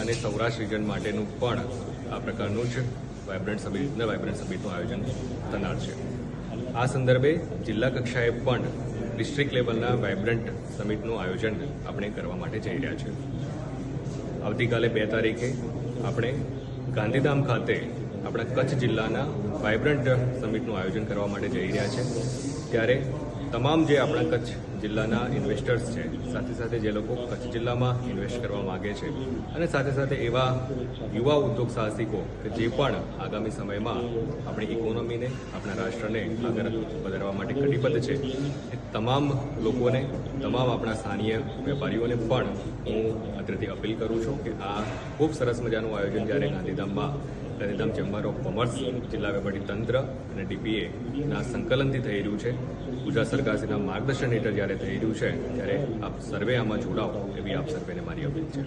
અને સૌરાષ્ટ્ર રિજન માટેનું પણ આ પ્રકારનું જ વાઇબ્રન્ટ સમિટ વાયબ્રન્ટ સમિટનું આયોજન થનાર છે. આ સંદર્ભે જિલ્લા કક્ષાએ પણ ડિસ્ટ્રિક્ટ લેવલના વાઇબ્રન્ટ સમિટનું આયોજન આપણે કરવા માટે જઈ રહ્યા છીએ. આવતીકાલે બે તારીખે આપણે ગાંધીધામ ખાતે આપણા કચ્છ જિલ્લાના વાઇબ્રન્ટ સમિટનું આયોજન કરવા માટે જઈ રહ્યા છે. ત્યારે તમામ જે આપણા કચ્છ જિલ્લાના ઇન્વેસ્ટર્સ છે, સાથે સાથે જે લોકો કચ્છ જિલ્લામાં ઇન્વેસ્ટ કરવા માગે છે અને સાથે સાથે એવા યુવા ઉદ્યોગ સાહસિકો કે જે પણ આગામી સમયમાં આપણી ઇકોનોમીને આપણા રાષ્ટ્રને આગળ વધારવા માટે કટિબદ્ધ છે, એ તમામ લોકોને, તમામ આપણા સ્થાનીય વેપારીઓને પણ હું અત્રેથી અપીલ કરું છું કે આ ખૂબ સરસ મજાનું આયોજન જ્યારે ગાંધીધામમાં ગાંધીધામ ચેમ્બર ઓફ કોમર્સ, જિલ્લા તંત્ર અને ડીપીએ ના સંકલનથી થઈ રહ્યું છે. ગુજરાત સરકારશ્રીના માર્ગદર્શન હેઠળ જ્યારે થઈ રહ્યું છે, ત્યારે આપ સર્વે આમાં જોડાઓ એવી આપ સર્વેને મારી અપીલ છે.